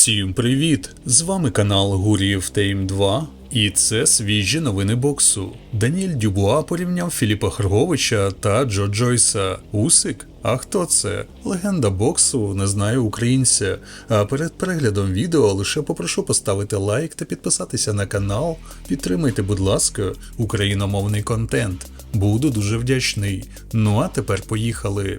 Всім привіт! З вами канал Гуріїв Тейм 2 і це свіжі новини боксу. Даніель Дюбуа порівняв Філіпа Хрговича та Джо Джойса. Усик? А хто це? Легенда боксу не знає українця. А перед переглядом відео лише попрошу поставити лайк та підписатися на канал. Підтримайте, будь ласка, україномовний контент. Буду дуже вдячний. Ну а тепер поїхали.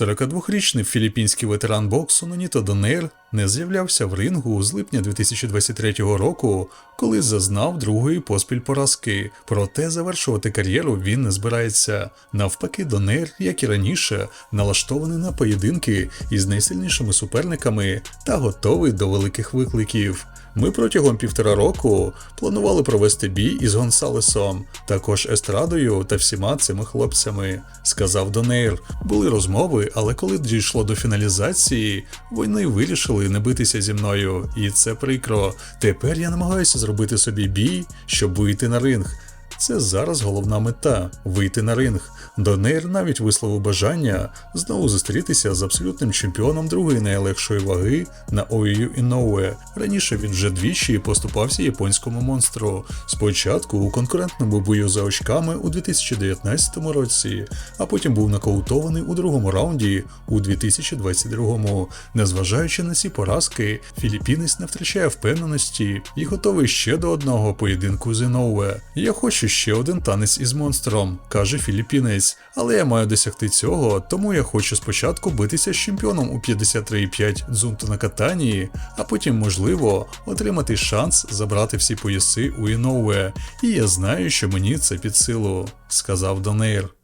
42-річний філіппінський ветеран боксу Ноніто Донер не з'являвся в рингу з липня 2023 року, коли зазнав другої поспіль поразки. Проте завершувати кар'єру він не збирається. Навпаки, Донер, як і раніше, налаштований на поєдинки із найсильнішими суперниками та готовий до великих викликів. Ми протягом півтора року планували провести бій із Гонсалесом, також естрадою та всіма цими хлопцями, сказав Донейр. Були розмови, але коли дійшло до фіналізації, вони вирішили не битися зі мною, і це прикро. Тепер я намагаюся зробити собі бій, щоб вийти на ринг. Це зараз головна мета вийти на ринг. Донейр навіть висловив бажання знову зустрітися з абсолютним чемпіоном другої найлегшої ваги на Ою Іноуе. Раніше він вже двічі поступався японському монстру. Спочатку у конкурентному бою за очками у 2019 році, а потім був нокаутований у другому раунді у 2022. Незважаючи на ці поразки, філіппінець не втрачає впевненості і готовий ще до одного поєдинку з Іноуе. Я хочу ще один танець із монстром, каже філіппінець, але я маю досягти цього, тому я хочу спочатку битися з чемпіоном у 53,5 дзунту на катанії, а потім, можливо, отримати шанс забрати всі пояси у Іноуе. І я знаю, що мені це під силу, сказав Донейр.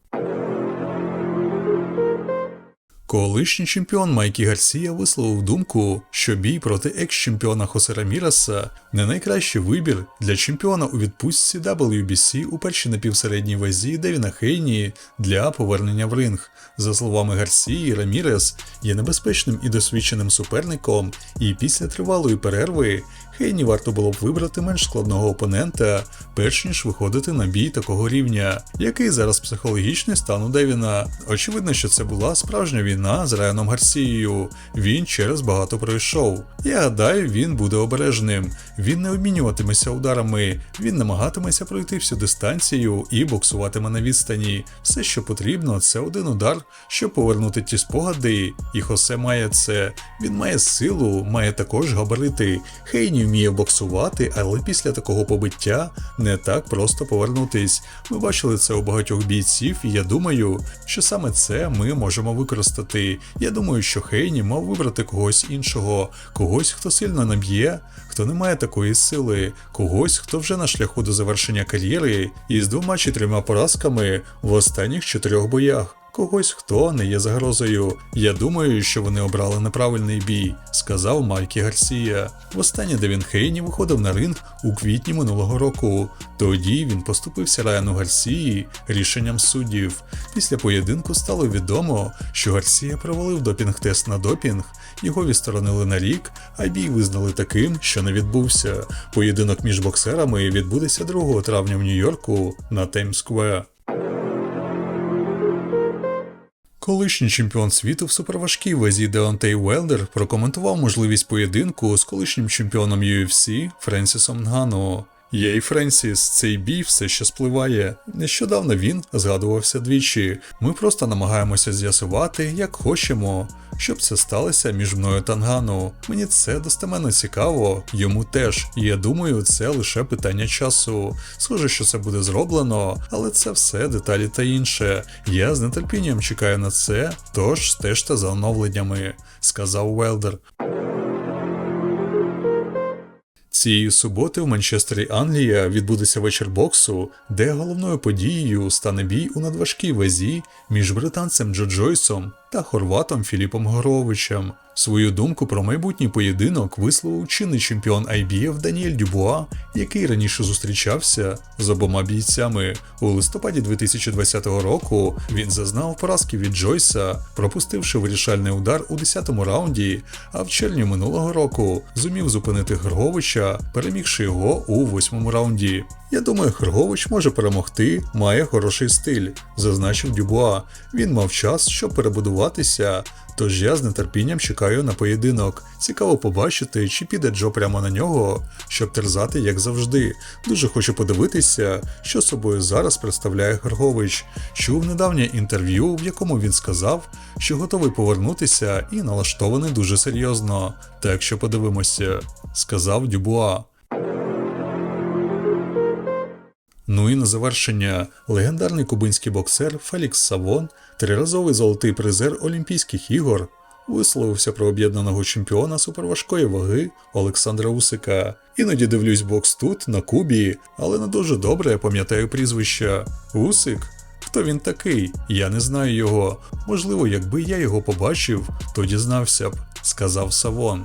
Колишній чемпіон Майкі Гарсія висловив думку, що бій проти екс-чемпіона Хосе Раміреса не найкращий вибір для чемпіона у відпустці WBC у першій напівсередній вазі Девіна Хейні для повернення в ринг. За словами Гарсії, Рамірес є небезпечним і досвідченим суперником, і після тривалої перерви Хейні варто було б вибрати менш складного опонента, перш ніж виходити на бій такого рівня, який зараз психологічний стан у Девіна. Очевидно, що це була справжня війна з Райаном Гарсією. Він через багато пройшов. Я гадаю, він буде обережним. Він не обмінюватиметься ударами, він намагатиметься пройти всю дистанцію і боксуватиме на відстані. Все, що потрібно, це один удар, щоб повернути ті спогади. І Хосе має це. Він має силу, має також габарити. Хейні вміє боксувати, але після такого побиття не так просто повернутись. Ми бачили це у багатьох бійців, і я думаю, що саме це ми можемо використати. Я думаю, що Хейні мав вибрати когось іншого, когось, хто сильно наб'є, хто не має такої сили, когось, хто вже на шляху до завершення кар'єри і з двома чи трьома поразками в останніх чотирьох боях. Когось, хто не є загрозою. Я думаю, що вони обрали неправильний бій, сказав Майкі Гарсія. Востаннє Девін Хейні виходив на ринг у квітні минулого року. Тоді він поступився Райану Гарсії рішенням суддів. Після поєдинку стало відомо, що Гарсія провалив допінг-тест на допінг, його відсторонили на рік, а бій визнали таким, що не відбувся. Поєдинок між боксерами відбудеться 2 травня в Нью-Йорку на Таймс-сквер. Колишній чемпіон світу в суперважкій вазі Деонтей Уелдер прокоментував можливість поєдинку з колишнім чемпіоном UFC Френсісом Нгану. Єй Френсіс, цей бій все ще спливає. Нещодавно він згадувався двічі. Ми просто намагаємося з'ясувати, як хочемо, щоб це сталося між мною та Нгану. Мені це достеменно цікаво, йому теж. Я думаю, це лише питання часу. Схоже, що це буде зроблено, але це все деталі та інше. Я з нетерпінням чекаю на це, тож стежте за оновленнями, сказав Велдер. Цієї суботи в Манчестері Англія відбудеться вечір боксу, де головною подією стане бій у надважкій вазі між британцем Джо Джойсом та хорватом Філіпом Горовичем. Свою думку про майбутній поєдинок висловив чинний чемпіон IBF Даніель Дюбуа, який раніше зустрічався з обома бійцями. У листопаді 2020 року він зазнав поразки від Джойса, пропустивши вирішальний удар у 10-му раунді, а в червні минулого року зумів зупинити Грговича, перемігши його у 8-му раунді. Я думаю, Хргович може перемогти, має хороший стиль, зазначив Дюбуа. Він мав час, щоб перебудуватися. Тож я з нетерпінням чекаю на поєдинок. Цікаво побачити, чи піде Джо прямо на нього, щоб терзати, як завжди. Дуже хочу подивитися, що собою зараз представляє Гргович. Чув недавнє інтерв'ю, в якому він сказав, що готовий повернутися і налаштований дуже серйозно. Так що подивимося, сказав Дюбуа. Ну і на завершення легендарний кубинський боксер Фелікс Савон, триразовий золотий призер Олімпійських ігор, висловився про об'єднаного чемпіона суперважкої ваги Олександра Усика. Іноді дивлюсь бокс тут, на Кубі, але не дуже добре я пам'ятаю прізвища. Усик? Хто він такий? Я не знаю його. Можливо, якби я його побачив, то дізнався б, сказав Савон.